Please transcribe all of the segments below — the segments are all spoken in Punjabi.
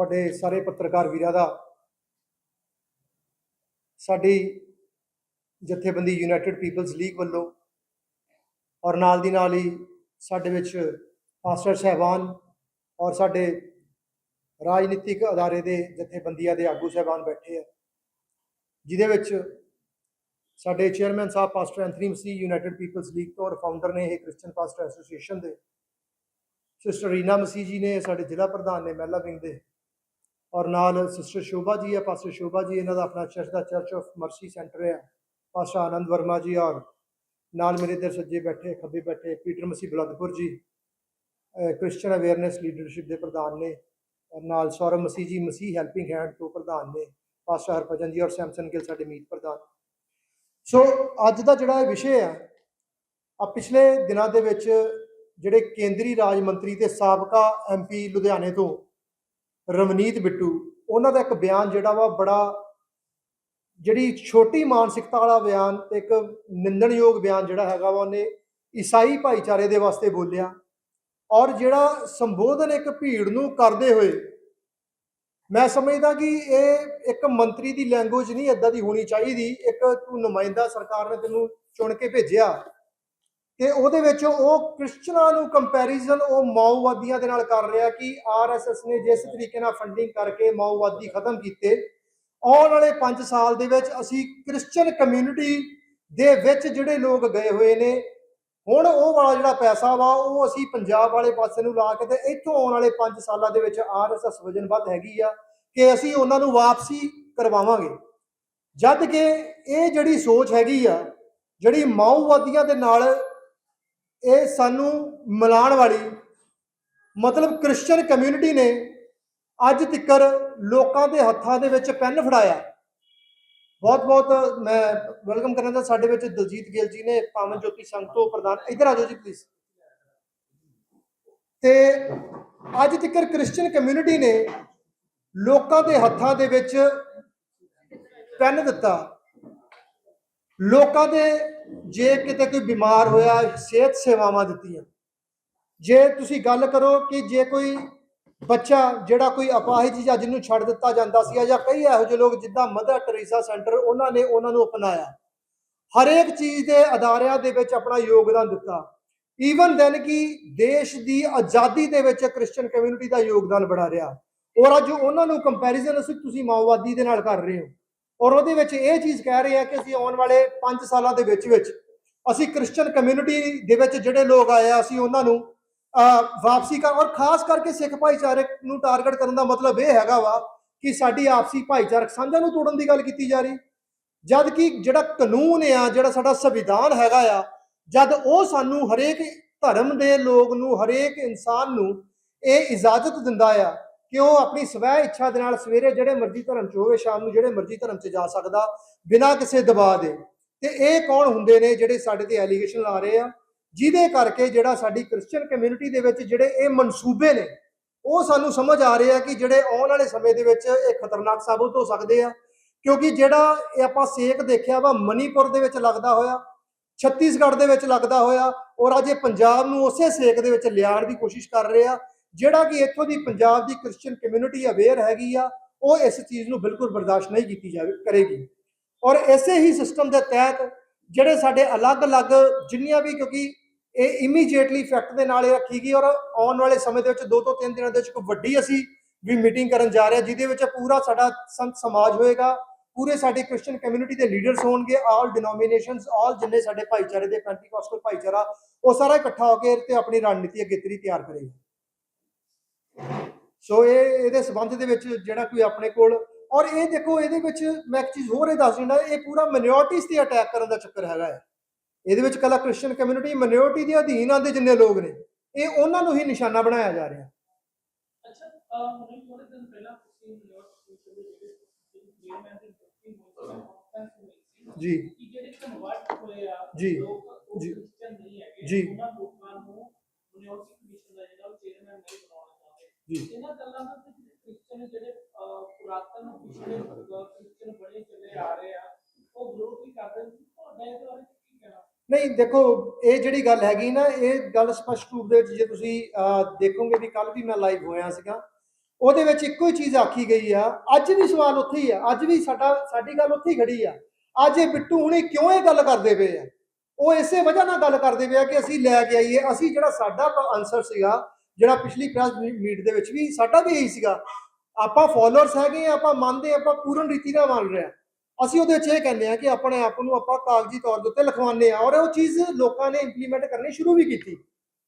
ਤੁਹਾਡੇ ਸਾਰੇ ਪੱਤਰਕਾਰ ਵੀਰਾਂ ਦਾ। ਸਾਡੀ ਜਥੇਬੰਦੀ ਯੂਨਾਈਟਿਡ ਪੀਪਲਸ ਲੀਗ ਵੱਲੋਂ ਔਰ ਨਾਲ ਦੀ ਨਾਲ ਹੀ ਸਾਡੇ ਵਿੱਚ ਪਾਸਟਰ ਸਹਿਬਾਨ ਔਰ ਸਾਡੇ ਰਾਜਨੀਤਿਕ ਅਦਾਰੇ ਦੇ ਜਥੇਬੰਦੀਆਂ ਦੇ ਆਗੂ ਸਹਿਬਾਨ ਬੈਠੇ ਆ। ਜਿਹਦੇ ਵਿੱਚ ਸਾਡੇ ਚੇਅਰਮੈਨ ਸਾਹਿਬ pastor Anthony Masih united peoples league ਤੋਂ ਔਰ ਫਾਊਂਡਰ ਨੇ ਇਹ ਕ੍ਰਿਸਚੀਅਨ ਪਾਸਟਰ ਐਸੋਸੀਏਸ਼ਨ ਦੇ। ਸਿਸਟਰ ਰੀਨਾ ਮਸੀਹ ਜੀ ਨੇ ਸਾਡੇ ਜ਼ਿਲ੍ਹਾ ਪ੍ਰਧਾਨ ਨੇ ਮਹਿਲਾ ਵਿੰਗ ਦੇ ਔਰ ਨਾਲ ਸਿਸਟਰ ਸ਼ੋਭਾ ਜੀ ਹੈ ਪਾਸਟਰ ਸ਼ੋਭਾ ਜੀ, ਇਹਨਾਂ ਦਾ ਆਪਣਾ ਚਰਚ ਦਾ ਚਰਚ ਆਫ ਮਰਸੀ ਸੈਂਟਰ ਹੈ। ਪਾਸਟਰ ਆਨੰਦ ਵਰਮਾ ਜੀ ਔਰ ਨਾਲ ਮੇਰੇ ਇਧਰ ਸੱਜੇ ਬੈਠੇ, ਖੱਬੇ ਬੈਠੇ ਪੀਟਰ ਮਸੀਹ ਬਲਦਪੁਰ ਜੀ ਕ੍ਰਿਸਚੀਅਨ ਅਵੇਅਰਨੈਸ ਲੀਡਰਸ਼ਿਪ ਦੇ ਪ੍ਰਧਾਨ ਨੇ ਔਰ ਨਾਲ ਸੌਰਵ ਮਸੀਹ ਜੀ, ਮਸੀਹ ਹੈਲਪਿੰਗ ਹੈਂਡ ਤੋਂ ਪ੍ਰਧਾਨ ਨੇ ਪਾਸਟਰ ਹਰਭਜਨ ਜੀ ਔਰ ਸੈਮਸਨ ਗਿੱਲ ਸਾਡੇ ਮੀਤ ਪ੍ਰਧਾਨ। ਸੋ ਅੱਜ ਦਾ ਜਿਹੜਾ ਵਿਸ਼ੇ ਆ ਆ ਪਿਛਲੇ ਦਿਨਾਂ ਦੇ ਵਿੱਚ ਜਿਹੜੇ ਕੇਂਦਰੀ ਰਾਜ ਮੰਤਰੀ ਤੇ ਸਾਬਕਾ ਐਮਪੀ ਲੁਧਿਆਣੇ ਤੋਂ ਰਵਨੀਤ ਬਿੱਟੂ, ਉਹਨਾਂ ਦਾ ਇੱਕ ਬਿਆਨ ਜਿਹੜਾ ਵਾ ਬੜਾ ਜਿਹੜੀ ਛੋਟੀ ਮਾਨਸਿਕਤਾ ਵਾਲਾ ਬਿਆਨ ਤੇ ਇੱਕ ਨਿੰਦਣਯੋਗ ਬਿਆਨ ਜਿਹੜਾ ਹੈਗਾ ਵਾ ਉਹਨੇ ਈਸਾਈ ਭਾਈਚਾਰੇ ਦੇ ਵਾਸਤੇ ਬੋਲਿਆ। ਔਰ ਜਿਹੜਾ ਸੰਬੋਧਨ ਇੱਕ ਭੀੜ ਨੂੰ ਕਰਦੇ ਹੋਏ, ਮੈਂ ਸਮਝਦਾ ਕਿ ਇਹ ਇੱਕ ਮੰਤਰੀ ਦੀ ਲੈਂਗੁਏਜ ਨਹੀਂ ਇਦਾਂ ਦੀ ਹੋਣੀ ਚਾਹੀਦੀ, ਇੱਕ ਤੂੰ ਨੁਮਾਇੰਦਾ ਸਰਕਾਰ ਨੇ ਤੈਨੂੰ ਚੁਣ ਕੇ ਭੇਜਿਆ। ਤੇ ਉਹਦੇ ਵਿੱਚ ਉਹ ਕ੍ਰਿਸਚਨਾਂ ਨੂੰ ਕੰਪੈਰੀਜ਼ਨ ਉਹ ਮਾਓਵਾਦੀਆਂ ਦੇ ਨਾਲ ਕਰ ਰਿਹਾ ਕਿ ਆਰਐਸਐਸ ਨੇ ਜਿਸ ਤਰੀਕੇ ਨਾਲ ਫੰਡਿੰਗ ਕਰਕੇ ਮਾਓਵਾਦੀ ਖਤਮ ਕੀਤੇ। ਆਉਣ ਵਾਲੇ 5 ਸਾਲ ਦੇ ਵਿੱਚ ਅਸੀਂ ਕ੍ਰਿਸਚੀਅਨ ਕਮਿਊਨਿਟੀ ਦੇ ਵਿੱਚ ਜਿਹੜੇ ਲੋਕ ਗਏ ਹੋਏ ਨੇ, ਹੁਣ ਉਹ ਵਾਲਾ ਜਿਹੜਾ ਪੈਸਾ ਵਾ, ਉਹ ਅਸੀਂ ਪੰਜਾਬ ਵਾਲੇ ਪਾਸੇ ਨੂੰ ਲਾ ਕੇ ਤੇ ਇੱਥੋਂ ਆਉਣ ਵਾਲੇ 5 ਸਾਲਾਂ ਦੇ ਵਿੱਚ ਆਰਐਸਐਸ ਵਜਨਬੱਧ ਹੈਗੀ ਆ ਕਿ ਅਸੀਂ ਉਹਨਾਂ ਨੂੰ ਵਾਪਸੀ ਕਰਵਾਵਾਂਗੇ। ਜਦ ਕਿ ਇਹ ਜਿਹੜੀ ਸੋਚ ਹੈਗੀ ਆ, ਜਿਹੜੀ ਮਾਓਵਾਦੀਆਂ ਦੇ ਨਾਲ ਇਹ ਸਾਨੂੰ ਮਿਲਾਣ ਵਾਲੀ, ਮਤਲਬ ਕ੍ਰਿਸਚੀਅਨ ਕਮਿਊਨਿਟੀ ਨੇ ਅੱਜ ਤੱਕਰ ਲੋਕਾਂ ਦੇ ਹੱਥਾਂ ਦੇ ਵਿੱਚ ਪੈਨ ਫੜਾਇਆ। ਬਹੁਤ ਬਹੁਤ ਮੈਂ ਵੈਲਕਮ ਕਰਨਾ ਚਾਹੁੰਦਾ ਸਾਡੇ ਵਿੱਚ ਦਲਜੀਤ ਗਿੱਲ ਜੀ ਨੇ ਪਾਵਨ ਜੋਤੀ ਸੰਘ ਤੋਂ ਪ੍ਰਧਾਨ, ਇੱਧਰ ਆ ਜਾਓ ਜੀ ਪਲੀਜ਼ ਤੇ ਅੱਜ ਤੱਕਰ ਕ੍ਰਿਸਚੀਅਨ ਕਮਿਊਨਿਟੀ ਨੇ ਲੋਕਾਂ ਦੇ ਹੱਥਾਂ ਦੇ ਵਿੱਚ ਪੈਨ ਦਿੱਤਾ। ਲੋਕਾਂ ਦੇ ਜੇ ਕਿਤੇ ਕੋਈ ਬਿਮਾਰ ਹੋਇਆ, ਸਿਹਤ ਸੇਵਾਵਾਂ ਦਿੱਤੀਆਂ। ਜੇ ਤੁਸੀਂ ਗੱਲ ਕਰੋ ਕਿ ਜੇ ਕੋਈ ਬੱਚਾ ਜਿਹੜਾ ਕੋਈ ਅਪਾਹਿਜ ਜਾਂ ਜਿਹਨੂੰ ਛੱਡ ਦਿੱਤਾ ਜਾਂਦਾ ਸੀ ਜਾਂ ਕਈ ਇਹੋ ਜਿਹੇ ਲੋਕ ਜਿੱਦਾਂ ਮਦਰ ਟਰੀਸਾ ਸੈਂਟਰ, ਉਹਨਾਂ ਨੇ ਉਹਨਾਂ ਨੂੰ ਅਪਣਾਇਆ। ਹਰੇਕ ਚੀਜ਼ ਦੇ ਅਦਾਰਿਆਂ ਦੇ ਵਿੱਚ ਆਪਣਾ ਯੋਗਦਾਨ ਦਿੱਤਾ। ਈਵਨ ਦੈਨ ਕਿ ਦੇਸ਼ ਦੀ ਆਜ਼ਾਦੀ ਦੇ ਵਿੱਚ ਕ੍ਰਿਸਚੀਅਨ ਕਮਿਊਨਿਟੀ ਦਾ ਯੋਗਦਾਨ ਬੜਾ ਰਿਹਾ। ਔਰ ਅੱਜ ਉਹਨਾਂ ਨੂੰ ਕੰਪੈਰੀਜ਼ਨ ਅਸੀਂ ਤੁਸੀਂ ਮਾਓਵਾਦੀ ਦੇ ਨਾਲ ਕਰ ਰਹੇ ਹੋ। ਔਰ ਉਹਦੇ ਵਿੱਚ ਇਹ ਚੀਜ਼ ਕਹਿ ਰਹੇ ਆ ਕਿ ਅਸੀਂ ਆਉਣ ਵਾਲੇ 5 ਸਾਲਾਂ ਦੇ ਵਿੱਚ ਵਿੱਚ ਅਸੀਂ ਕ੍ਰਿਸਚੀਅਨ ਕਮਿਊਨਿਟੀ ਦੇ ਵਿੱਚ ਜਿਹੜੇ ਲੋਕ ਆਏ ਆ, ਅਸੀਂ ਉਹਨਾਂ ਨੂੰ ਵਾਪਸੀ ਕਰ ਔਰ ਖਾਸ ਕਰਕੇ ਸਿੱਖ ਭਾਈਚਾਰੇ ਨੂੰ ਟਾਰਗੇਟ ਕਰਨ ਦਾ ਮਤਲਬ ਇਹ ਹੈਗਾ ਵਾ ਕਿ ਸਾਡੀ ਆਪਸੀ ਭਾਈਚਾਰਕ ਸਾਂਝਾਂ ਨੂੰ ਤੋੜਨ ਦੀ ਗੱਲ ਕੀਤੀ ਜਾ ਰਹੀ। ਜਦ ਕਿ ਜਿਹੜਾ ਕਾਨੂੰਨ ਆ, ਜਿਹੜਾ ਸਾਡਾ ਸੰਵਿਧਾਨ ਹੈਗਾ ਆ, ਜਦ ਉਹ ਸਾਨੂੰ ਹਰੇਕ ਧਰਮ ਦੇ ਲੋਕ ਨੂੰ, ਹਰੇਕ ਇਨਸਾਨ ਨੂੰ ਇਹ ਇਜਾਜ਼ਤ ਦਿੰਦਾ ਆ ਕਿ ਉਹ ਆਪਣੀ ਸਵੈ ਇੱਛਾ ਦੇ ਨਾਲ ਸਵੇਰੇ ਜਿਹੜੇ ਮਰਜ਼ੀ ਧਰਮ ਚ ਹੋਵੇ, ਸ਼ਾਮ ਨੂੰ ਜਿਹੜੇ ਮਰਜ਼ੀ ਧਰਮ ਚ ਜਾ ਸਕਦਾ, ਬਿਨਾਂ ਕਿਸੇ ਦਬਾਅ ਦੇ। ਤੇ ਇਹ ਕੌਣ ਹੁੰਦੇ ਨੇ ਜਿਹੜੇ ਸਾਡੇ ਤੇ ਐਲੀਗੇਸ਼ਨ ਲਾ ਰਹੇ ਆ? ਜਿਹਦੇ ਕਰਕੇ ਜਿਹੜਾ ਸਾਡੀ ਕ੍ਰਿਸਚੀਅਨ ਕਮਿਊਨਿਟੀ ਦੇ ਵਿੱਚ ਜਿਹੜੇ ਇਹ ਮਨਸੂਬੇ ਨੇ, ਉਹ ਸਾਨੂੰ ਸਮਝ ਆ ਰਹੇ ਆ ਕਿ ਜਿਹੜੇ ਆਉਣ ਵਾਲੇ ਸਮੇਂ ਦੇ ਵਿੱਚ ਇਹ ਖਤਰਨਾਕ ਸਾਬਤ ਹੋ ਸਕਦੇ ਆ। ਕਿਉਂਕਿ ਜਿਹੜਾ ਇਹ ਆਪਾਂ ਸੇਕ ਦੇਖਿਆ ਵਾ, ਮਨੀਪੁਰ ਦੇ ਵਿੱਚ ਲੱਗਦਾ ਹੋਇਆ, ਛੱਤੀਸਗੜ੍ਹ ਦੇ ਵਿੱਚ ਲੱਗਦਾ ਹੋਇਆ, ਔਰ ਅੱਜ ਇਹ ਪੰਜਾਬ ਨੂੰ ਉਸੇ ਸੇਕ ਦੇ ਵਿੱਚ ਲਿਆਉਣ ਦੀ ਕੋਸ਼ਿਸ਼ ਕਰ ਰਹੇ ਆ। ਜਿਹੜਾ ਕਿ ਇੱਥੋਂ ਦੀ ਪੰਜਾਬ ਦੀ ਕ੍ਰਿਸਚੀਅਨ ਕਮਿਊਨਿਟੀ ਅਵੇਅਰ ਹੈਗੀ ਆ, ਉਹ ਇਸ ਚੀਜ਼ ਨੂੰ ਬਿਲਕੁਲ ਬਰਦਾਸ਼ਤ ਨਹੀਂ ਕੀਤੀ ਜਾਵੇ, ਕਰੇਗੀ। ਔਰ ਇਸੇ ਹੀ ਸਿਸਟਮ ਦੇ ਤਹਿਤ ਜਿਹੜੇ ਸਾਡੇ ਅਲੱਗ-ਅਲੱਗ ਜਿੰਨੀਆਂ ਵੀ ਕਿਉਂਕਿ ਇਹ ਇਮੀਡੀਏਟਲੀ ਇਫੈਕਟ ਦੇ ਨਾਲ ਇਹ ਰੱਖੀ ਗਈ ਔਰ ਆਉਣ ਵਾਲੇ ਸਮੇਂ ਦੇ ਵਿੱਚ ਦੋ ਤੋਂ ਤਿੰਨ ਦਿਨਾਂ ਦੇ ਵਿੱਚ ਇੱਕ ਵੱਡੀ ਅਸੀਂ ਵੀ ਮੀਟਿੰਗ ਕਰਨ ਜਾ ਰਹੇ ਹਾਂ, ਜਿਹਦੇ ਵਿੱਚ ਪੂਰਾ ਸਾਡਾ ਸੰਤ ਸਮਾਜ ਹੋਏਗਾ, ਪੂਰੇ ਸਾਡੀ ਕ੍ਰਿਸਚੀਅਨ ਕਮਿਊਨਿਟੀ ਦੇ ਲੀਡਰਸ ਹੋਣਗੇ ਆਲ ਡਿਨੋਮੀਨੇਸ਼ਨਸ ਆਲ ਜਿੰਨੇ ਸਾਡੇ ਭਾਈਚਾਰੇ ਦੇ ਪੈਂਟੀਕੋਸਟਲ ਭਾਈਚਾਰਾ, ਉਹ ਸਾਰਾ ਇਕੱਠਾ ਹੋ ਕੇ ਤੇ ਆਪਣੀ ਰਣਨੀਤੀ ਅਗੇਤਰੀ ਤਿਆਰ ਕਰੇਗਾ। ਸੋ ਇਹ ਇਹਦੇ ਸਬੰਧ ਦੇ ਵਿੱਚ ਜਿਹੜਾ ਕੋਈ ਆਪਣੇ ਕੋਲ ਔਰ ਇਹ ਦੇਖੋ ਇਹਦੇ ਵਿੱਚ ਮੈਂ ਇੱਕ ਚੀਜ਼ ਹੋਰ ਇਹ ਦੱਸ ਦਿੰਦਾ ਇਹ ਪੂਰਾ ਮਿਨੋਰਟੀਜ਼ ਤੇ ਅਟੈਕ ਕਰਨ ਦਾ ਚੱਕਰ ਹੈਗਾ ਹੈ। ਇਹਦੇ ਵਿੱਚ ਕੱਲਾ ਕ੍ਰਿਸਚੀਅਨ ਕਮਿਊਨਿਟੀ ਮਿਨੋਰਟੀ ਦੇ ਅਧੀਨ ਆਉਂਦੇ ਜਿੰਨੇ ਲੋਕ ਨੇ ਇਹ ਉਹਨਾਂ ਨੂੰ ਹੀ ਨਿਸ਼ਾਨਾ ਬਣਾਇਆ ਜਾ ਰਿਹਾ। ਅੱਛਾ ਹੁਣੇ ਥੋੜੇ ਦਿਨ ਪਹਿਲਾਂ ਤੁਸੀਂ ਜੀ। ਕਿ ਜਿਹੜੇ ਕਨਵਰਟ ਹੋਏ ਆ ਜੀ, ਜੀ। ਉਹਨਾਂ ਲੋਕਾਂ ਨੂੰ ਕਮਿਸ਼ਨ ਦਾ ਜਿਹੜਾ ਉਹ ਚੇਅਰਮੈਨ ਨਹੀਂ ਬਣਾਉਣਾ ਚਾਹੁੰਦੇ ਜੀ। ਇਹਨਾਂ ਗੱਲਾਂ ਦਾ ਤੇ ਜਿਹੜੇ ਕ੍ਰਿਸਚੀਅਨ ਜਿਹੜੇ ਅਹ, ਪੁਰਾਤਨ ਪਿਛਲੇ ਕ੍ਰਿਸਚੀਅਨ ਬਣੇ ਚੱਲੇ ਆ ਰਹੇ ਆ ਉਹ ਵਿਰੋਧ ਵੀ ਕਰਦੇ ਨੇ। ਤੁਹਾਡਾ ਇਹਦੇ ਬਾਰੇ ਕੀ ਕਹਿਣਾ? ਨਹੀਂ ਦੇਖੋ ਇਹ ਜਿਹੜੀ ਗੱਲ ਹੈਗੀ ਨਾ ਇਹ ਗੱਲ ਸਪਸ਼ਟ ਰੂਪ ਦੇ ਵਿੱਚ ਜੇ ਤੁਸੀਂ ਦੇਖੋਗੇ ਵੀ ਕੱਲ ਵੀ ਮੈਂ ਲਾਈਵ ਹੋਇਆ ਸੀਗਾ ਉਹਦੇ ਵਿੱਚ ਇੱਕੋ ਹੀ ਚੀਜ਼ ਆਖੀ ਗਈ ਆ ਅੱਜ ਵੀ ਸਵਾਲ ਉੱਥੇ ਹੀ ਆ ਅੱਜ ਵੀ ਸਾਡਾ ਸਾਡੀ ਗੱਲ ਉੱਥੇ ਹੀ ਖੜੀ ਆ। ਅੱਜ ਇਹ ਬਿੱਟੂ ਹੁਣੇ ਕਿਉਂ ਇਹ ਗੱਲ ਕਰਦੇ ਪਏ ਆ? ਉਹ ਇਸੇ ਵਜ੍ਹਾ ਨਾਲ ਗੱਲ ਕਰਦੇ ਪਏ ਆ ਕਿ ਅਸੀਂ ਲੈ ਕੇ ਆਈਏ ਅਸੀਂ ਜਿਹੜਾ ਸਾਡਾ ਆਨਸਰ ਸੀਗਾ ਜਿਹੜਾ ਪਿਛਲੀ ਪ੍ਰੈਸ ਮੀਟ ਦੇ ਵਿੱਚ ਵੀ ਸਾਡਾ ਵੀ ਇਹੀ ਸੀਗਾ। ਆਪਾਂ ਫਾਲੋਅਰਸ ਹੈਗੇ ਆਪਾਂ ਮੰਨਦੇ ਆਪਾਂ ਪੂਰਨ ਰੀਤੀ ਨਾਲ ਮੰਨ ਰਹੇ ਅਸੀਂ ਉਹਦੇ ਵਿੱਚ ਇਹ ਕਹਿੰਦੇ ਆ ਕਿ ਆਪਣੇ ਆਪ ਨੂੰ ਆਪਾਂ ਕਾਗਜ਼ੀ ਤੌਰ ਦੇ ਉੱਤੇ ਲਿਖਵਾਉਂਦੇ ਆ ਔਰ ਉਹ ਚੀਜ਼ ਲੋਕਾਂ ਨੇ ਇੰਪਲੀਮੈਂਟ ਕਰਨੀ ਸ਼ੁਰੂ ਵੀ ਕੀਤੀ।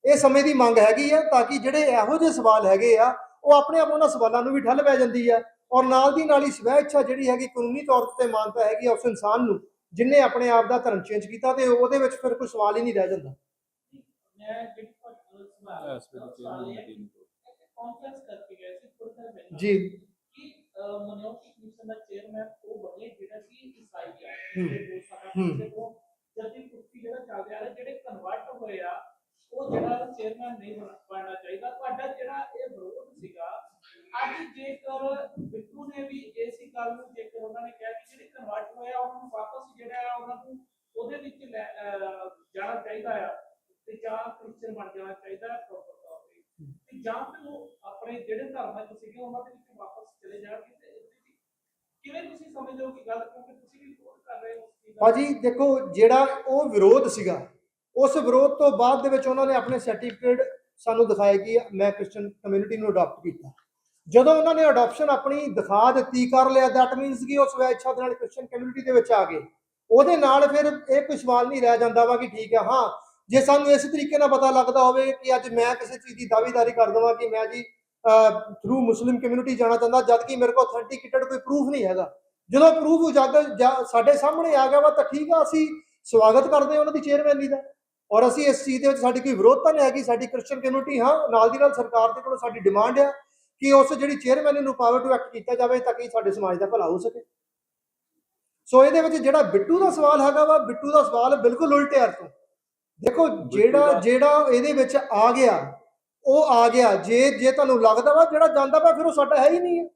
ਇਹ ਸਮੇਂ ਦੀ ਮੰਗ ਹੈਗੀ ਆ ਤਾਂ ਕਿ ਜਿਹੜੇ ਇਹੋ ਜਿਹੇ ਸਵਾਲ ਹੈਗੇ ਆ, ਉਹ ਆਪਣੇ ਆਪ ਉਹਨਾਂ ਸਵਾਲਾਂ ਨੂੰ ਵੀ ਠੱਲ ਪੈ ਜਾਂਦੀ ਆ ਔਰ ਨਾਲ ਦੀ ਨਾਲ ਹੀ ਸਵੈ ਇੱਛਾ ਜਿਹੜੀ ਹੈਗੀ ਕਾਨੂੰਨੀ ਤੌਰ ਤੇ ਮਾਨਤਾ ਹੈਗੀ ਆ ਉਸ ਇਨਸਾਨ ਨੂੰ, ਜਿਨੇ ਆਪਣੇ ਆਪ ਦਾ ਧਰਮ ਚੇਂਜ ਕੀਤਾ ਤੇ ਉਹਦੇ ਵਿੱਚ ਫਿਰ ਕੋਈ ਸਵਾਲ ਹੀ ਨਹੀਂ ਰਹਿ ਜਾਂਦਾ। ਮੈਂ ਇਸ ਵੇਲੇ ਚੇਅਰਮੈਨ ਮੀਟਿੰਗ ਗਏ ਸੀ ਥੋੜਾ ਜਿਹਾ ਪਹਿਲਾਂ ਜੀ। ਕਿ ਮਨੋਕੀ ਕਮਿਸ਼ਨ ਦਾ ਚੇਅਰਮੈਨ ਉਹ ਬਣੇ ਜਿਹੜਾ ਕਿ ਈਸਾਈ ਆ। ਹੂੰ। ਜਿਹੜੇ ਦੋ ਸਾਡਾ ਹੂੰ। ਪਿਛਲੇ ਤੋਂ ਜਦੀ ਕੁਰਸੀ ਜਿਹੜਾ ਚੱਲ ਰਿਹਾ ਜਿਹੜੇ ਕਨਵਰਟ ਹੋਏ ਆ ਉਹ ਜਿਹੜਾ ਚੇਅਰਮੈਨ ਨਹੀਂ ਬਣ- ਬਣਨਾ ਚਾਹੀਦਾ। ਤੁਹਾਡਾ ਜਿਹੜਾ ਇਹ ਵਿਰੋਧ ਸੀਗਾ ਅੱਜ ਜੇਕਰ ਬਿੱਟੂ ਨੇ ਵੀ ਇਸੇ ਗੱਲ ਨੂੰ ਜੇਕਰ ਉਹਨਾਂ ਨੇ ਕਿਹਾ ਕਿ ਜਿਹੜੇ ਕਨਵਰਟ ਹੋਏ ਆ ਉਹਨਾਂ ਨੂੰ ਵਾਪਸ ਜਿਹੜਾ ਆ ਉਹਨਾਂ ਨੂੰ ਉਹਦੇ ਵਿੱਚ ਲੈ- ਅਹ ਜਾਣਾ ਚਾਹੀਦਾ ਆ ਤੇ ਜਾਂ ਕ੍ਰਿਸਚੀਅਨ ਬਣ ਜਾਣਾ ਚਾਹੀਦਾ ਹੈ proper ਤੌਰ ਤੇ ਤੇ ਜਾਂ ਫਿਰ ਉਹ ਆਪਣੇ ਜਿਹੜੇ ਧਰਮਾਂ ਚ ਸੀਗੇ, ਉਹਨਾਂ ਦੇ ਵਿੱਚ ਵਾਪਸ ਚਲੇ ਜਾਣਗੇ ਤੇ ਇਹਦੇ ਵਿੱਚ ਕਿਵੇਂ ਤੁਸੀਂ ਸਮਝਦੇ ਹੋ ਕਿ ਗੱਲ ਕਿਉਂਕਿ ਤੁਸੀਂ ਵੀ ਵਿਰੋਧ ਕਰ ਰਹੇ ਹੋ ਭਾਜੀ, ਦੇਖੋ, ਜਿਹੜਾ ਉਹ ਵਿਰੋਧ ਸੀਗਾ, ਉਸ ਵਿਰੋਧ ਤੋਂ ਬਾਅਦ ਦੇ ਵਿੱਚ ਉਹਨਾਂ ਨੇ ਆਪਣੇ ਸਰਟੀਫਿਕੇਟ ਸਾਨੂੰ ਦਿਖਾਏ ਕਿ ਮੈਂ ਕ੍ਰਿਸਚੀਅਨ ਕਮਿਊਨਿਟੀ ਨੂੰ ਅਡਾਪਟ ਕੀਤਾ। ਜਦੋਂ ਉਹਨਾਂ ਨੇ ਅਡਾਪਸ਼ਨ ਆਪਣੀ ਦਿਖਾ ਦਿੱਤੀ, ਕਰ ਲਿਆ ਦੈਟ ਮੀਨਸ ਕਿ ਉਹ ਸਵੈ ਇੱਛਾ ਦੇ ਨਾਲ ਕ੍ਰਿਸਚੀਅਨ ਕਮਿਊਨਿਟੀ ਦੇ ਵਿੱਚ ਆ ਗਏ। ਉਹਦੇ ਨਾਲ ਫਿਰ ਇਹ ਕੋਈ ਸਵਾਲ ਨਹੀਂ ਰਹਿ ਜਾਂਦਾ ਵਾ ਕਿ ਠੀਕ ਹੈ ਹਾਂ ਜੇ ਸਾਨੂੰ ਇਸ ਤਰੀਕੇ ਨਾਲ ਪਤਾ ਲੱਗਦਾ ਹੋਵੇ ਕਿ ਅੱਜ ਮੈਂ ਕਿਸੇ ਚੀਜ਼ ਦੀ ਦਾਅਵੇਦਾਰੀ ਕਰ ਦਵਾਂ ਕਿ ਮੈਂ ਜੀ ਥਰੂ ਮੁਸਲਿਮ ਕਮਿਊਨਿਟੀ ਜਾਣਾ ਚਾਹੁੰਦਾ, ਜਦ ਕਿ ਮੇਰੇ ਕੋਲ ਅਥੈਂਟਿਕੇਟਡ ਕੋਈ ਪ੍ਰੂਫ ਨਹੀਂ ਹੈਗਾ। ਜਦੋਂ ਪ੍ਰੂਫ ਉਜਾਗਰ ਜਾ- ਸਾਡੇ ਸਾਹਮਣੇ ਆ ਗਿਆ ਵਾ, ਤਾਂ ਠੀਕ ਆ, ਅਸੀਂ ਸਵਾਗਤ ਕਰਦੇ ਹਾਂ ਉਹਨਾਂ ਦੀ ਚੇਅਰਮੈਨੀ ਦਾ। ਔਰ ਅਸੀਂ ਇਸ ਚੀਜ਼ ਦੇ ਵਿੱਚ ਸਾਡੀ ਕੋਈ ਵਿਰੋਧਤਾ ਨਹੀਂ ਹੈਗੀ, ਸਾਡੀ ਕ੍ਰਿਸਚੀਅਨ ਕਮਿਊਨਿਟੀ ਹਾਂ, ਨਾਲ ਦੀ ਨਾਲ ਸਰਕਾਰ ਦੇ ਕੋਲੋਂ ਸਾਡੀ ਡਿਮਾਂਡ ਆ ਕਿ ਉਸ ਜਿਹੜੀ ਚੇਅਰਮੈਨ ਨੂੰ ਪਾਵਰ ਟੂ ਐਕਟ ਕੀਤਾ ਜਾਵੇ ਤਾਂ ਕਿ ਸਾਡੇ ਸਮਾਜ ਦਾ ਭਲਾ ਹੋ ਸਕੇ। ਸੋ ਇਹਦੇ ਵਿੱਚ ਜਿਹੜਾ ਬਿੱਟੂ ਦਾ ਸਵਾਲ ਹੈਗਾ ਵਾ, ਬਿੱਟੂ ਦਾ ਸਵਾਲ ਬਿਲਕੁਲ ਉਲਟ ਹੈ ਤੋਂ ਦੇਖੋ ਜਿਹੜਾ ਜਿਹੜਾ ਇਹਦੇ ਵਿੱਚ ਆ ਗਿਆ ਉਹ ਆ ਗਿਆ। ਜੇ ਜੇ ਤੁਹਾਨੂੰ ਲੱਗਦਾ ਵਾ ਜਿਹੜਾ ਜਾਂਦਾ ਵਾ ਫਿਰ ਉਹ ਸਾਡਾ ਹੈ ਹੀ ਨਹੀਂ ਹੈ।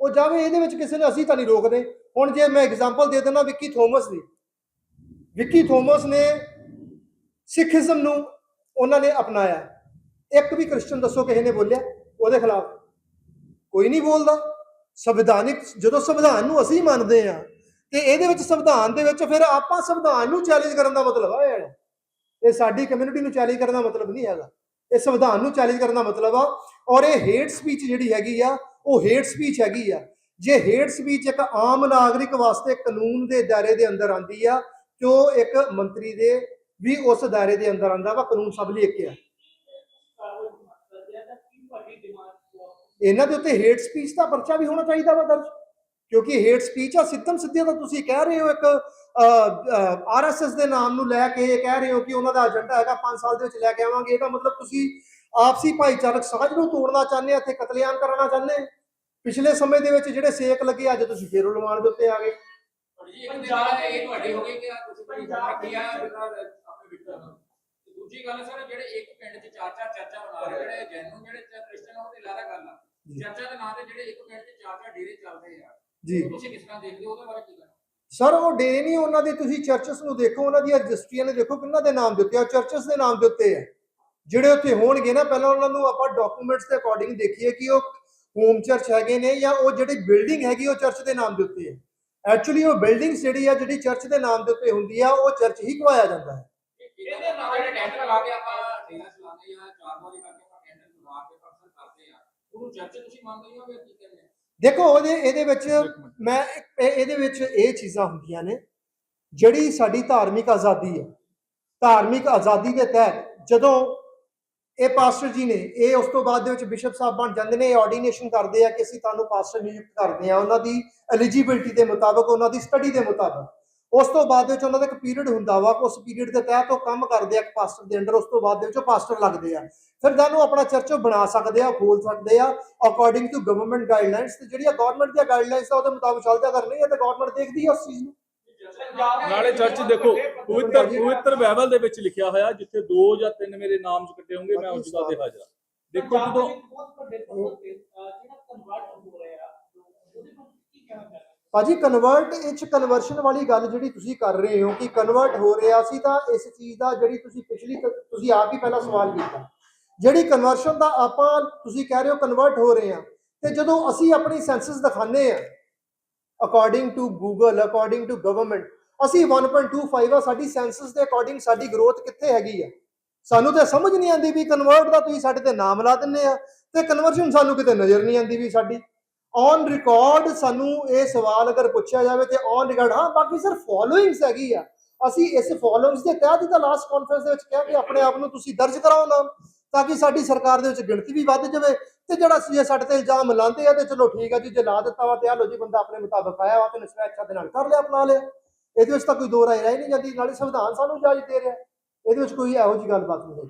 ਉਹ ਜਾਵੇ ਇਹਦੇ ਵਿੱਚ ਕਿਸੇ ਨੇ ਅਸੀਂ ਤਾਂ ਨਹੀਂ ਰੋਕਦੇ। ਹੁਣ ਜੇ ਮੈਂ ਐਗਜ਼ਾਮਪਲ ਦੇ ਦਿੰਦਾ ਵਿੱਕੀ ਥੋਮਸ ਦੀ। ਵਿੱਕੀ ਥੋਮਸ ਨੇ ਸਿੱਖੀਜ਼ਮ ਨੂੰ ਉਹਨਾਂ ਨੇ ਅਪਣਾਇਆ। ਇੱਕ ਵੀ ਕ੍ਰਿਸਚਨ ਦੱਸੋ ਕਿਸੇ ਨੇ ਬੋਲਿਆ ਉਹਦੇ ਖਿਲਾਫ। ਕੋਈ ਨਹੀਂ ਬੋਲਦਾ। ਸੰਵਿਧਾਨਿਕ ਜਦੋਂ ਸੰਵਿਧਾਨ ਨੂੰ ਅਸੀਂ ਮੰਨਦੇ ਆ ਤੇ ਇਹਦੇ ਵਿੱਚ ਸੰਵਿਧਾਨ ਦੇ ਵਿੱਚ ਫਿਰ ਆਪਾਂ ਸੰਵਿਧਾਨ ਨੂੰ ਚੈਲੰਜ ਕਰਨ ਦਾ ਮਤਲਬ ਆ ਇਹ। ਇਹ ਸਾਡੀ ਕਮਿਊਨਿਟੀ ਨੂੰ ਚੈਲੰਜ ਕਰਨ ਦਾ ਮਤਲਬ ਨਹੀਂ ਹੈਗਾ। ਇਹ ਸੰਵਿਧਾਨ ਨੂੰ ਚੈਲੰਜ ਕਰਨ ਦਾ ਮਤਲਬ ਆ। ਔਰ ਇਹ ਹੇਟ ਸਪੀਚ ਜਿਹੜੀ ਹੈਗੀ ਆ, ਉਹ ਹੇਟ ਸਪੀਚ ਹੈਗੀ ਆ। ਜੇ ਹੇਟ ਸਪੀਚ ਇੱਕ ਆਮ ਨਾਗਰਿਕ ਵਾਸਤੇ ਕਾਨੂੰਨ ਦੇ ਦਾਇਰੇ ਦੇ ਅੰਦਰ ਆਂਦੀ ਆ, ਤੇ ਇੱਕ ਮੰਤਰੀ ਦੇ ਵੀ ਉਸ ਦਾਇਰੇ ਦੇ ਅੰਦਰ ਆਂਦਾ ਵਾ, ਕਾਨੂੰਨ ਸਭ ਲਈ ਇੱਕ ਆ। ਇਹਨਾਂ ਦੇ ਉੱਤੇ ਹੇਟ ਸਪੀਚ ਦਾ ਪਰਚਾ ਵੀ ਹੋਣਾ ਚਾਹੀਦਾ ਵਾ ਦਰਜ। ਕਿਉਂਕਿ ਹੇਟ ਸਪੀਚ ਆ, ਸਿੱਧਮ ਸਿੱਧੀਆਂ ਤਾਂ ਤੁਸੀਂ ਕਹਿ ਰਹੇ ਹੋ ਇੱਕ ਆਰਐਸਐਸ ਦੇ ਨਾਮ ਨੂੰ ਲੈ ਕੇ ਕਹਿ ਰਹੇ ਹੋ ਕਿ ਉਹਨਾਂ ਦਾ ਏਜੰਡਾ ਹੈਗਾ 5 ਸਾਲ ਦੇ ਵਿੱਚ ਲੈ ਕੇ ਆਵਾਂਗੇ। ਇਹਦਾ ਮਤਲਬ ਤੁਸੀਂ ਆਪਸੀ ਭਾਈਚਾਰਕ ਸਾਂਝ ਨੂੰ ਤੋੜਨਾ ਚਾਹੁੰਦੇ ਆ ਤੇ ਕਤਲੇਆਮ ਕਰਨਾ ਚਾਹੁੰਦੇ। ਪਿਛਲੇ ਸਮੇਂ ਦੇ ਵਿੱਚ ਜਿਹੜੇ ਸੇਕ ਲੱਗੇ ਅੱਜ ਤੁਸੀਂ ਫੇਰ ਉਲਮਾਨ ਦੇ ਉੱਤੇ ਆ ਗਏ। ਇਹ ਦੂਜੀ ਗੱਲ ਸਰ ਜਿਹੜੇ ਇੱਕ ਪਿੰਡ 'ਚ ਚਾਰ ਚਾਰ ਚਰਚਾ ਬਣਾ ਰਹੇ ਜਿਹੜੇ ਜੈਨੂ ਜਿਹੜੇ ਕ੍ਰਿਸਚਨ ਉਹ ਤੇ ਲਾਰਾ ਗੱਲ ਆ। ਚਰਚਾ ਦੇ ਨਾਂ ਤੇ ਜਿਹੜੇ ਇੱਕ ਪਿੰਡ 'ਚ ਚਾਰ ਚਾਰ ਡੇਰੇ ਚੱਲਦੇ ਆ। ਜੀ। ਤੁਸੀਂ ਕਿਸ ਤਰ੍ਹਾਂ ਦੇਖਦੇ ਹੋ? ਉਹਦੇ ਬਾਰੇ ਕੀ ਕਹਿਣਾ? ਸਰ ਉਹ ਡੇ ਨਹੀਂ ਉਹਨਾਂ ਦੇ ਤੁਸੀਂ ਚਰਚਸ ਨੂੰ ਦੇਖੋ ਉਹਨਾਂ ਦੀਆਂ ਰਜਿਸਟਰੀਆਂ ਨੇ ਦੇਖੋ ਕਿੰਨਾ ਦੇ ਨਾਮ ਦਿੱਤੇ ਆ ਚਰਚਸ ਦੇ ਨਾਮ ਦੇ ਉੱਤੇ ਹੈ ਜਿਹੜੇ ਉੱਥੇ ਹੋਣਗੇ ਨਾ ਪਹਿਲਾਂ ਉਹਨਾਂ ਨੂੰ ਆਪਾਂ ਡਾਕੂਮੈਂਟਸ ਦੇ ਅਕੋਰਡਿੰਗ ਦੇਖੀਏ ਕਿ ਉਹ ਹੋਮ ਚਰਚ ਹੈਗੇ ਨੇ ਜਾਂ ਉਹ ਜਿਹੜੀ ਬਿਲਡਿੰਗ ਹੈਗੀ ਉਹ ਚਰਚ ਦੇ ਨਾਮ ਦੇ ਉੱਤੇ ਹੈ ਐਕਚੁਅਲੀ ਉਹ ਬਿਲਡਿੰਗ ਜਿਹੜੀ ਆ ਜਿਹੜੀ ਚਰਚ ਦੇ ਨਾਮ ਦੇ ਉੱਤੇ ਹੁੰਦੀ ਆ ਉਹ ਚਰਚ ਹੀ ਕਵਾਇਆ ਜਾਂਦਾ ਹੈ। ਇਹਦੇ ਨਾਲ ਜਿਹੜੇ ਟੈਂਟ ਲਗਾ ਕੇ ਆਪਾਂ ਡੇਰਾ ਚਲਾਉਂਦੇ ਆ ਚਾਰ ਵਾਰੀ ਕਰਕੇ ਆਪਾਂ ਟੈਂਟ ਲਗਾ ਕੇ ਫੰਕਸ਼ਨ ਕਰਦੇ ਆ ਉਹਨੂੰ ਚਰਚ ਤੁਸੀਂ ਮੰਨਦੇ ਹੋ ਜਾਂ ਕੀ ਕਹਿੰਦੇ ਆ? ਦੇਖੋ ਉਹਦੇ ਇਹਦੇ ਵਿੱਚ ਮੈਂ ਇਹ- ਇਹਦੇ ਵਿੱਚ ਇਹ ਚੀਜ਼ਾਂ ਹੁੰਦੀਆਂ ਨੇ, ਜਿਹੜੀ ਸਾਡੀ ਧਾਰਮਿਕ ਆਜ਼ਾਦੀ ਹੈ। ਧਾਰਮਿਕ ਆਜ਼ਾਦੀ ਦੇ ਤਹਿਤ ਜਦੋਂ ਇਹ ਪਾਸਟਰ ਜੀ ਨੇ, ਇਹ ਉਸ ਤੋਂ ਬਾਅਦ ਦੇ ਵਿੱਚ ਬਿਸ਼ਪ ਸਾਹਿਬ ਬਣ ਜਾਂਦੇ ਨੇ, ਇਹ ਆਰਡੀਨੇਸ਼ਨ ਕਰਦੇ ਆ ਕਿ ਅਸੀਂ ਤੁਹਾਨੂੰ ਪਾਸਟਰ ਨਿਯੁਕਤ ਕਰਦੇ ਆ। ਉਹਨਾਂ ਦੀ ਐਲੀਜੀਬਿਲਟੀ ਦੇ ਮੁਤਾਬਕ, ਉਹਨਾਂ ਦੀ ਸਟੱਡੀ ਦੇ ਮੁਤਾਬਕ। ਉਸ ਤੋਂ ਬਾਅਦ ਦੇ ਵਿੱਚ ਉਹਨਾਂ ਦਾ ਇੱਕ ਪੀਰੀਅਡ ਹੁੰਦਾ ਵਾ ਉਸ ਪੀਰੀਅਡ ਦੇ ਤਹਿਤ ਉਹ ਕੰਮ ਕਰਦੇ ਆ ਇੱਕ ਪਾਸਟਰ ਦੇ ਅੰਡਰ ਉਸ ਤੋਂ ਬਾਅਦ ਦੇ ਵਿੱਚ ਉਹ ਪਾਸਟਰ ਲੱਗਦੇ ਆ ਫਿਰ ਜਾਨੂੰ ਆਪਣਾ ਚਰਚ ਉਹ ਬਣਾ ਸਕਦੇ ਆ ਖੋਲ ਸਕਦੇ ਆ ਅਕੋਰਡਿੰਗ ਟੂ ਗਵਰਨਮੈਂਟ ਗਾਈਡਲਾਈਨਸ ਤੇ ਜਿਹੜੀਆਂ ਗਵਰਨਮੈਂਟ ਦੀਆਂ ਗਾਈਡਲਾਈਨਸ ਆ ਉਹਦੇ ਮੁਤਾਬਕ ਚੱਲਦਾ ਕਰਨੀ ਹੈ ਤੇ ਗਵਰਨਮੈਂਟ ਦੇਖਦੀ ਹੈ ਉਸ ਚੀਜ਼ ਨੂੰ ਨਾਲੇ ਚਰਚ ਦੇਖੋ ਪਵਿੱਤਰ ਪਵਿੱਤਰ ਬਾਈਬਲ ਦੇ ਵਿੱਚ ਲਿਖਿਆ ਹੋਇਆ ਜਿੱਥੇ ਦੋ ਜਾਂ ਤਿੰਨ ਮੇਰੇ ਨਾਮ ਕੱਟੇ ਹੋਣਗੇ ਮੈਂ ਉਸ ਜਗ੍ਹਾ ਤੇ ਹਾਜ਼ਰ ਹਾਂ। ਦੇਖੋ ਜਦੋਂ ਜਿਹੜਾ ਕਨਵਰਟ ਹੋ ਰਿਹਾ ਉਹਦੇ ਬਾਰੇ ਕੀ ਕਹਿਣਾ? ਭਾਜੀ ਕਨਵਰਟ ਇਹ ਕਨਵਰਸ਼ਨ ਵਾਲੀ ਗੱਲ ਜਿਹੜੀ ਤੁਸੀਂ ਕਰ ਰਹੇ ਹੋ ਕਿ ਕਨਵਰਟ ਹੋ ਰਿਹਾ ਸੀ ਤਾਂ ਇਸ ਚੀਜ਼ ਦਾ ਜਿਹੜੀ ਤੁਸੀਂ ਪਿਛਲੀ ਤ- ਤੁਸੀਂ ਆਪ ਹੀ ਪਹਿਲਾਂ ਸਵਾਲ ਕੀਤਾ। ਜਿਹੜੀ ਕਨਵਰਸ਼ਨ ਦਾ ਆਪਾਂ ਤੁਸੀਂ ਕਹਿ ਰਹੇ ਹੋ ਕਨਵਰਟ ਹੋ ਰਹੇ ਆ ਤੇ ਜਦੋਂ ਅਸੀਂ ਆਪਣੀ ਸੈਂਸਸ ਦਿਖਾਉਂਦੇ ਆ according to Google according to government ਅਸੀਂ 1.25 ਆ, ਸਾਡੀ ਸੈਂਸਸ ਦੇ ਅਕੋਰਡਿੰਗ ਸਾਡੀ ਗਰੋਥ ਕਿੱਥੇ ਹੈਗੀ ਆ? ਸਾਨੂੰ ਤਾਂ ਸਮਝ ਨਹੀਂ ਆਉਂਦੀ ਵੀ ਕਨਵਰਟ ਦਾ ਤੁਸੀਂ ਸਾਡੇ ਤੇ ਨਾਮ ਲਾ ਦਿੰਦੇ ਆ, ਤੇ ਕਨਵਰਸ਼ਨ ਸਾਨੂੰ ਕਿਤੇ ਨਜ਼ਰ ਨਹੀਂ ਆਉਂਦੀ ਵੀ ਸਾਡੀ। ਔਨ ਰਿਕਾਰਡ ਸਾਨੂੰ ਇਹ ਸਵਾਲ ਅਗਰ ਪੁੱਛਿਆ ਜਾਵੇ ਤੇ ਔਨ ਰਿਕਾਰਡ ਹਾਂ, ਬਾਕੀ ਸਰ ਫੋਲੋਇੰਗਸ ਹੈਗੀ ਆ। ਅਸੀਂ ਇਸ ਫੋਲੋਇੰਗਸ ਦੇ ਤਹਿਤ ਹੀ ਤਾਂ ਲਾਸਟ ਕਾਨਫਰੰਸ ਦੇ ਵਿੱਚ ਕਿਹਾ ਕਿ ਆਪਣੇ ਆਪ ਨੂੰ ਤੁਸੀਂ ਦਰਜ ਕਰਾਓ ਨਾ ਤਾਂ ਕਿ ਸਾਡੀ ਸਰਕਾਰ ਦੇ ਵਿੱਚ ਗਿਣਤੀ ਵੀ ਵੱਧ ਜਾਵੇ ਤੇ ਜਿਹੜਾ ਜੇ ਸਾਡੇ ਤੇ ਇਲਜ਼ਾਮ ਲਾਉਂਦੇ ਆ ਤੇ ਚਲੋ ਠੀਕ ਆ ਜੀ, ਜੇ ਲਾ ਦਿੱਤਾ ਵਾ ਤੇ ਆ ਲੋ ਜੀ, ਬੰਦਾ ਆਪਣੇ ਮੁਤਾਬਕ ਆਇਆ ਵਾ ਤੇ ਨਿਸਬਤ ਅੱਛਾ ਦੇ ਨਾਲ ਕਰ ਲਿਆ, ਅਪਣਾ ਲਿਆ। ਇਹਦੇ ਵਿੱਚ ਤਾਂ ਕੋਈ ਦੋ ਰਾਏ ਰਹਿ ਨਹੀਂ ਜਾਂਦੀ, ਨਾਲੇ ਸੰਵਿਧਾਨ ਸਾਨੂੰ ਇਜਾਜ਼ਤ ਦੇ ਰਿਹਾ। ਇਹਦੇ ਵਿੱਚ ਕੋਈ ਇਹੋ ਜੀ ਗੱਲਬਾਤ ਨਹੀਂ ਹੈ